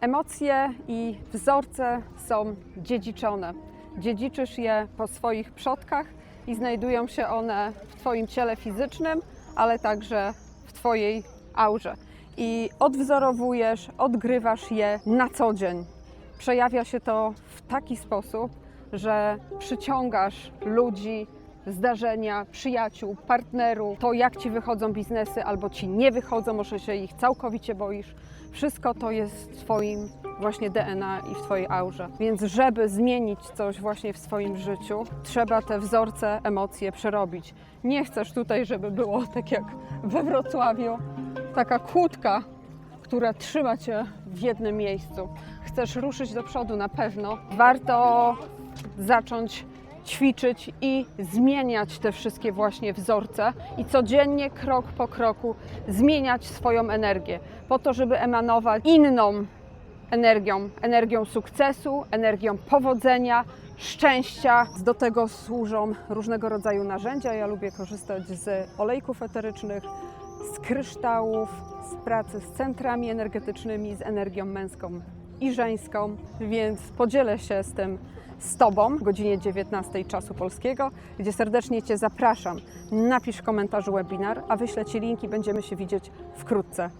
Emocje i wzorce są dziedziczone. Dziedziczysz je po swoich przodkach i znajdują się one w Twoim ciele fizycznym, ale także w Twojej aurze. I odwzorowujesz, odgrywasz je na co dzień. Przejawia się to w taki sposób, że przyciągasz ludzi, zdarzenia, przyjaciół, partnerów, to jak ci wychodzą biznesy albo ci nie wychodzą, może się ich całkowicie boisz. Wszystko to jest w Twoim właśnie DNA i w Twojej aurze. Więc żeby zmienić coś właśnie w swoim życiu, trzeba te wzorce, emocje przerobić. Nie chcesz tutaj, żeby było tak jak we Wrocławiu, taka kłódka, która trzyma Cię w jednym miejscu. Chcesz ruszyć do przodu na pewno. Warto zacząć ćwiczyć i zmieniać te wszystkie właśnie wzorce i codziennie, krok po kroku zmieniać swoją energię, po to, żeby emanować inną energią, energią sukcesu, energią powodzenia, szczęścia. Do tego służą różnego rodzaju narzędzia. Ja lubię korzystać z olejków eterycznych, z kryształów, z pracy z centrami energetycznymi, z energią męską i żeńską, więc podzielę się z tym z Tobą o godzinie 19 czasu polskiego, gdzie serdecznie Cię zapraszam. Napisz w komentarzu webinar, a wyślę Ci link i będziemy się widzieć wkrótce.